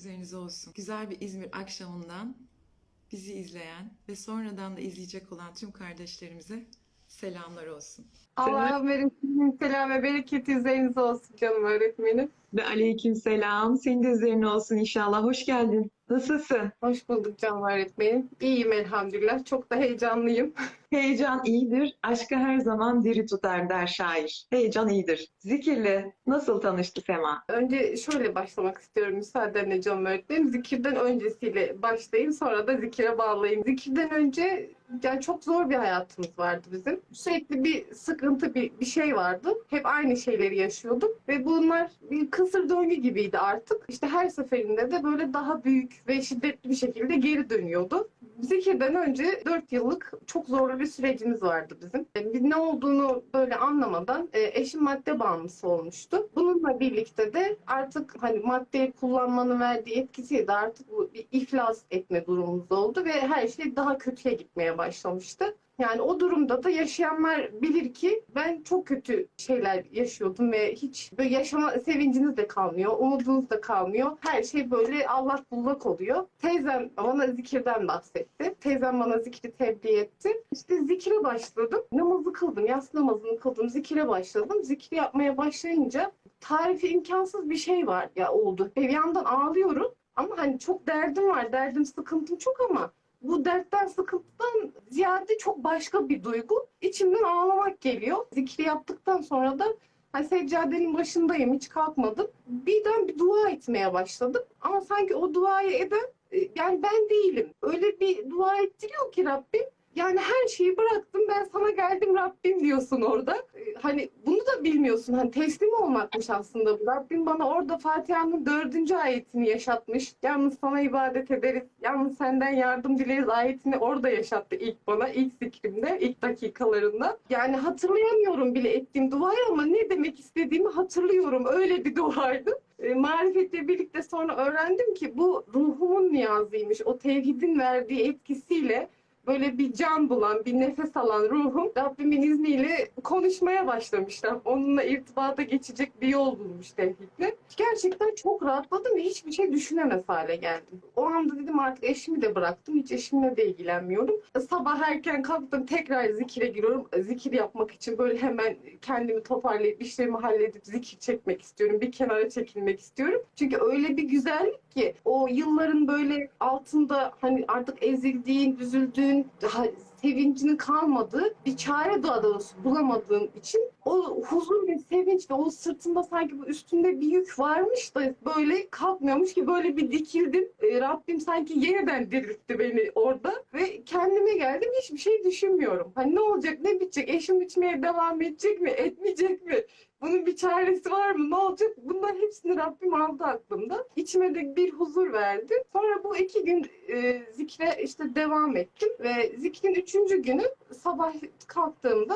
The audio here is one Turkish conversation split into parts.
üzerinize olsun. Güzel bir İzmir akşamından bizi izleyen ve sonradan da izleyecek olan tüm kardeşlerimize selamlar olsun. Allah'a öğretmenim selam ve bereketi üzerinize olsun canım öğretmenim. Ve aleyküm selam. Senin de üzerine olsun inşallah. Hoş geldin. Nasılsın? Hoş bulduk canım öğretmenim. İyiyim elhamdülillah. Çok da heyecanlıyım. Heyecan iyidir, aşkı her zaman diri tutar der şair. Heyecan iyidir. Zikirle nasıl tanıştı Sema? Önce şöyle başlamak istiyorum müsaadenle canım öğretmenim. Zikirden öncesiyle başlayayım sonra da zikire bağlayayım. Zikirden önce yani çok zor bir hayatımız vardı bizim. Sürekli bir sıkıntı, bir, bir şey vardı. Hep aynı şeyleri yaşıyordum. Ve bunlar bir kısır döngü gibiydi artık. İşte her seferinde de böyle daha büyük ve şiddetli bir şekilde geri dönüyordu. Zikirden önce 4 yıllık çok zorlu bir sürecimiz vardı bizim. Biz ne olduğunu böyle anlamadan e, eşim madde bağımlısı olmuştu. Bununla birlikte de artık hani maddeyi kullanmanın verdiği etkisiyle artık bu bir iflas etme durumumuz oldu ve her şey daha kötüye gitmeye başlamıştı. Yani o durumda da yaşayanlar bilir ki ben çok kötü şeyler yaşıyordum ve hiç böyle yaşama sevinciniz de kalmıyor, umudunuz da kalmıyor. Her şey böyle allak bullak oluyor. Teyzem bana zikirden bahsetti. Teyzem bana zikri tebliğ etti. İşte zikre başladım. Namazı kıldım, yas namazını kıldım, zikire başladım. Zikri yapmaya başlayınca tarifi imkansız bir şey var ya oldu. Bir yandan ağlıyorum ama hani çok derdim var, derdim sıkıntım çok ama bu dertten sıkıntıdan ziyade çok başka bir duygu. İçimden ağlamak geliyor. Zikri yaptıktan sonra da hani seccadenin başındayım hiç kalkmadım. Birden bir dua etmeye başladım. Ama sanki o duayı eden e, yani ben değilim. Öyle bir dua ettiriyor ki Rabbim. Yani her şeyi bıraktım ben sana geldim Rabbim diyorsun orada. E, Hani bunu da bilmiyorsun. Hani teslim olmakmış aslında bu. Rabbim bana orada Fatiha'nın dördüncü ayetini yaşatmış. Yalnız sana ibadet ederiz. Yalnız senden yardım dileriz ayetini orada yaşattı ilk bana. ilk zikrimde, ilk dakikalarında. Yani hatırlayamıyorum bile ettiğim duayı ama ne demek istediğimi hatırlıyorum. Öyle bir duaydı. E, marifetle birlikte sonra öğrendim ki bu ruhumun niyazıymış. O tevhidin verdiği etkisiyle böyle bir can bulan, bir nefes alan ruhum Rabbimin izniyle konuşmaya başlamışlar. Onunla irtibata geçecek bir yol bulmuş tevhidle. Gerçekten çok rahatladım ve hiçbir şey düşünemez hale geldim. O anda dedim artık eşimi de bıraktım. Hiç eşimle de ilgilenmiyorum. Sabah erken kalktım tekrar zikire giriyorum. Zikir yapmak için böyle hemen kendimi toparlayıp işlerimi halledip zikir çekmek istiyorum. Bir kenara çekilmek istiyorum. Çünkü öyle bir güzellik ki o yılların böyle altında hani artık ezildiğin, üzüldüğün, daha sevincinin kalmadığı bir çare daha doğrusu bulamadığım için o huzur ve sevinç ve o sırtında sanki bu üstünde bir yük varmış da böyle kalkmıyormuş ki böyle bir dikildim. E, Rabbim sanki yeniden diriltti beni orada ve kendime geldim hiçbir şey düşünmüyorum. Hani ne olacak ne bitecek eşim içmeye devam edecek mi etmeyecek mi? Bunun bir çaresi var mı? Ne olacak? Bunların hepsini Rabbim aldı aklımda. İçime de bir huzur verdi. Sonra bu iki gün e, zikre işte devam ettim ve zikrin üçüncü günü sabah kalktığımda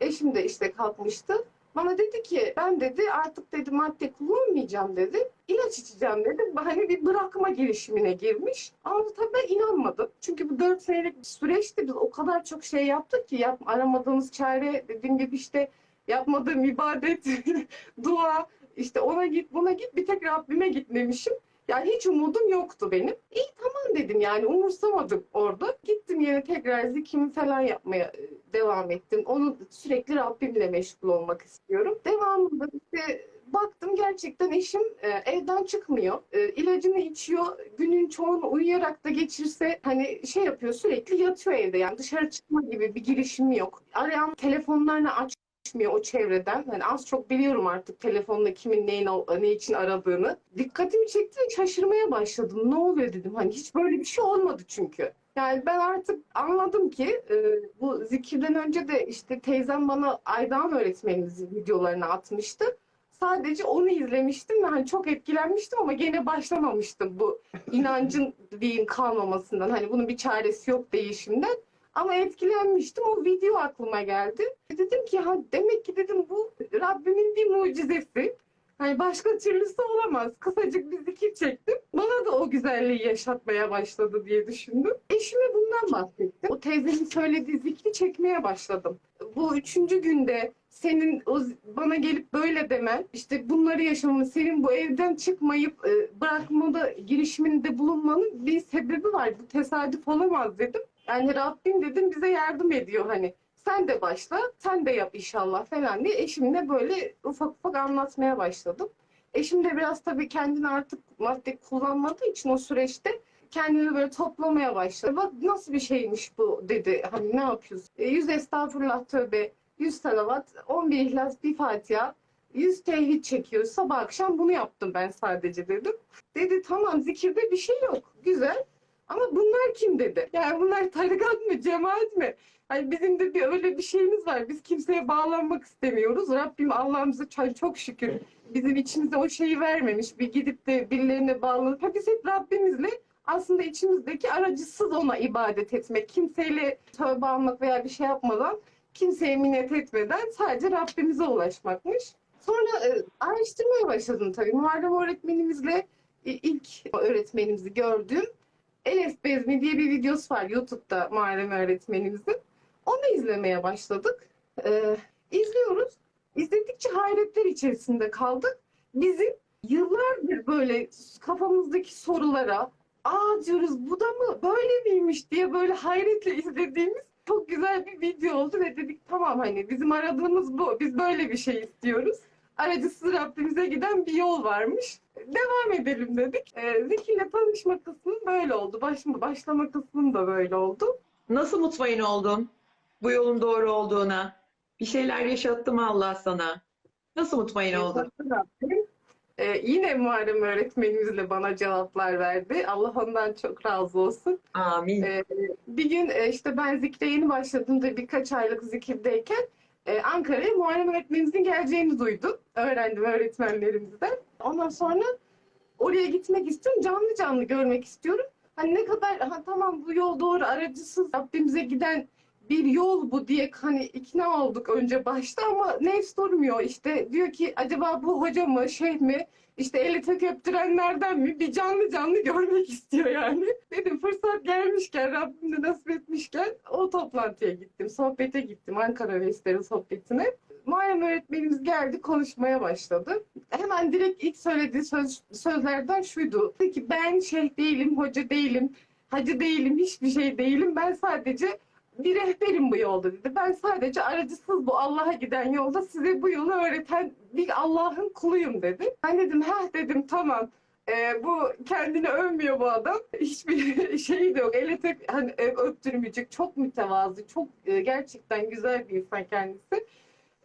eşim de işte kalkmıştı. Bana dedi ki ben dedi artık dedi madde kullanmayacağım dedi. İlaç içeceğim dedi. Hani bir bırakma girişimine girmiş. Ama tabii ben inanmadım. Çünkü bu dört senelik bir süreçti. Biz o kadar çok şey yaptık ki yap, aramadığımız çare dediğim gibi işte yapmadığım ibadet, dua, işte ona git buna git bir tek Rabbime gitmemişim. Yani hiç umudum yoktu benim. İyi tamam dedim yani umursamadım orada. Gittim yine tekrar zikrimi falan yapmaya e, devam ettim. Onu sürekli Rabbimle meşgul olmak istiyorum. Devamında işte baktım gerçekten eşim e, evden çıkmıyor. E, ilacını içiyor. Günün çoğunu uyuyarak da geçirse hani şey yapıyor sürekli yatıyor evde. Yani dışarı çıkma gibi bir girişimi yok. Arayan telefonlarını aç çıkmıyor o çevreden. Hani az çok biliyorum artık telefonda kimin neyin ne için aradığını. Dikkatimi çekti ve şaşırmaya başladım. Ne oluyor dedim. Hani hiç böyle bir şey olmadı çünkü. Yani ben artık anladım ki e, bu zikirden önce de işte teyzem bana Aydan öğretmenimizin videolarını atmıştı. Sadece onu izlemiştim ve hani çok etkilenmiştim ama gene başlamamıştım bu inancın diyeyim kalmamasından. Hani bunun bir çaresi yok değişimden. Ama etkilenmiştim. O video aklıma geldi. Dedim ki ha demek ki dedim bu Rabbimin bir mucizesi. Hani başka türlüsü olamaz. Kısacık bir zikir çektim. Bana da o güzelliği yaşatmaya başladı diye düşündüm. Eşime bundan bahsettim. O teyzenin söylediği zikri çekmeye başladım. Bu üçüncü günde senin o bana gelip böyle demen, işte bunları yaşamamın, senin bu evden çıkmayıp e, bırakmada girişiminde bulunmanın bir sebebi var. Bu tesadüf olamaz dedim. Yani Rabbim dedim bize yardım ediyor hani. Sen de başla, sen de yap inşallah falan diye eşimle böyle ufak ufak anlatmaya başladım. Eşim de biraz tabii kendini artık madde kullanmadığı için o süreçte kendini böyle toplamaya başladı. Bak nasıl bir şeymiş bu dedi. Hani ne yapıyorsun? E, yüz estağfurullah tövbe, yüz salavat, 11 ihlas, bir fatiha, yüz tevhid çekiyor. Sabah akşam bunu yaptım ben sadece dedim. Dedi tamam zikirde bir şey yok. Güzel. Ama bunlar kim dedi? Yani bunlar tarikat mı, cemaat mi? Hani bizim de bir öyle bir şeyimiz var. Biz kimseye bağlanmak istemiyoruz. Rabbim Allah'ımıza çok, şükür bizim içimize o şeyi vermemiş. Bir gidip de birilerine bağlanıp ha biz hep Rabbimizle aslında içimizdeki aracısız ona ibadet etmek. Kimseyle tövbe almak veya bir şey yapmadan, kimseye minnet etmeden sadece Rabbimize ulaşmakmış. Sonra e, araştırmaya başladım tabii. Muharrem öğretmenimizle e, ilk öğretmenimizi gördüm. Elif Bezmi diye bir videosu var YouTube'da Muharrem öğretmenimizin. Onu izlemeye başladık. Ee, izliyoruz. İzledikçe hayretler içerisinde kaldık. Bizim yıllardır böyle kafamızdaki sorulara aa diyoruz bu da mı böyle miymiş diye böyle hayretle izlediğimiz çok güzel bir video oldu ve dedik tamam hani bizim aradığımız bu. Biz böyle bir şey istiyoruz. Aracısız Rabbimize giden bir yol varmış. Devam edelim dedik. Ee, Zeki'yle tanışma kısmı böyle oldu. Baş, başlama kısmı da böyle oldu. Nasıl mutmain oldun bu yolun doğru olduğuna? Bir şeyler yaşattı mı Allah sana? Nasıl mutmain oldun? Ee, yine Muharrem öğretmenimizle bana cevaplar verdi. Allah ondan çok razı olsun. Amin. Ee, bir gün e, işte ben zikre yeni başladığımda birkaç aylık zikirdeyken e, Ankara'ya Muharrem öğretmenimizin geleceğini duydum. Öğrendim öğretmenlerimizden. Ondan sonra oraya gitmek istiyorum. Canlı canlı görmek istiyorum. Hani ne kadar ha, tamam bu yol doğru aracısız Rabbimize giden bir yol bu diye hani ikna olduk önce başta ama nefs durmuyor. İşte diyor ki acaba bu hoca mı şey mi işte eli tek öptürenlerden mi bir canlı canlı görmek istiyor yani. Dedim fırsat gelmişken Rabbim de nasip etmişken o toplantıya gittim. Sohbete gittim Ankara Üniversitesi sohbetine. Muharrem öğretmenimiz geldi konuşmaya başladı. Hemen direkt ilk söylediği söz, sözlerden şuydu. Dedi ki ben şeyh değilim, hoca değilim, hacı değilim, hiçbir şey değilim. Ben sadece bir rehberim bu yolda dedi. Ben sadece aracısız bu Allah'a giden yolda size bu yolu öğreten bir Allah'ın kuluyum dedi. Ben dedim heh dedim tamam. Ee, bu kendini övmüyor bu adam. Hiçbir şeyi de yok. Ele tek hani öptürmeyecek. Çok mütevazı. Çok e, gerçekten güzel bir insan kendisi.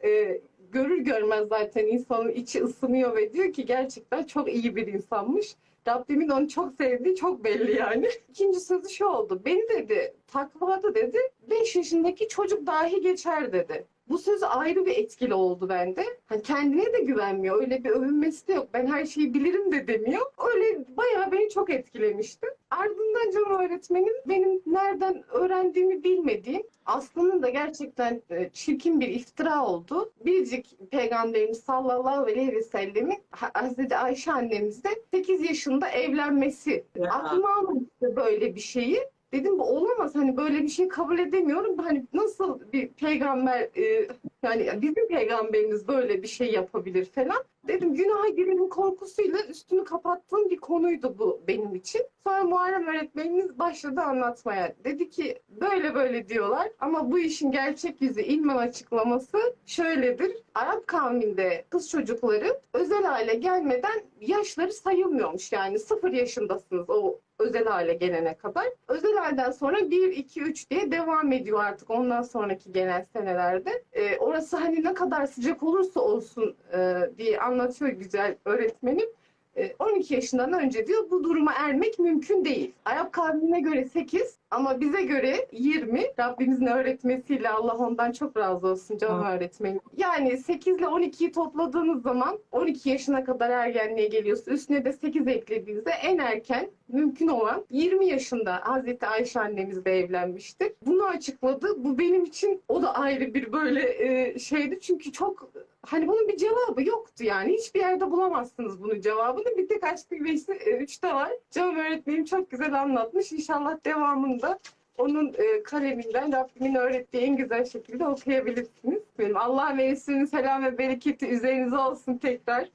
Ee, görür görmez zaten insanın içi ısınıyor ve diyor ki gerçekten çok iyi bir insanmış. Rabbimin onu çok sevdiği çok belli yani. İkinci sözü şu oldu. Beni dedi takvada dedi 5 yaşındaki çocuk dahi geçer dedi. Bu sözü ayrı bir etkili oldu bende. Hani kendine de güvenmiyor. Öyle bir övünmesi de yok. Ben her şeyi bilirim de demiyor. Öyle bayağı beni çok etkilemişti. Ardından Can öğretmenim benim nereden öğrendiğimi bilmediğim aslında da gerçekten e, çirkin bir iftira oldu. Biricik Peygamberimiz sallallahu aleyhi ve sellemin Ha- Hazreti Ayşe annemizde 8 yaşında evlenmesi. Ya. Aklıma almamıştı böyle bir şeyi. Dedim bu olamaz hani böyle bir şey kabul edemiyorum. Hani nasıl bir peygamber e, yani bizim peygamberimiz böyle bir şey yapabilir falan. Dedim günaha girenin korkusuyla üstünü kapattığım bir konuydu bu benim için. Sonra Muharrem öğretmenimiz başladı anlatmaya. Dedi ki böyle böyle diyorlar ama bu işin gerçek yüzü ilmen açıklaması şöyledir. Arap kavminde kız çocukları özel hale gelmeden yaşları sayılmıyormuş. Yani sıfır yaşındasınız o özel hale gelene kadar. Özel halden sonra 1, 2, 3 diye devam ediyor artık ondan sonraki gelen senelerde. Ee, orası hani ne kadar sıcak olursa olsun e, diye anlatıyor güzel öğretmenim. E, 12 yaşından önce diyor bu duruma ermek mümkün değil. Arap kavmine göre 8 ama bize göre 20. Rabbimizin öğretmesiyle Allah ondan çok razı olsun canım öğretmenim. Yani 8 ile 12'yi topladığınız zaman 12 yaşına kadar ergenliğe geliyorsa üstüne de 8 eklediğinizde en erken mümkün olan 20 yaşında Hazreti Ayşe annemizle evlenmiştir. Bunu açıkladı. Bu benim için o da ayrı bir böyle e, şeydi. Çünkü çok hani bunun bir cevabı yoktu yani. Hiçbir yerde bulamazsınız bunun cevabını. Bir tek Aşk Güveysi 3'te var. Canım öğretmenim çok güzel anlatmış. İnşallah devamında onun e, kaleminden Rabbimin öğrettiği en güzel şekilde okuyabilirsiniz. Benim Allah ve Resulünün selam ve bereketi üzerinize olsun tekrar.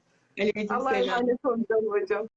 Allah'a Aleykümselam. emanet olun canım hocam.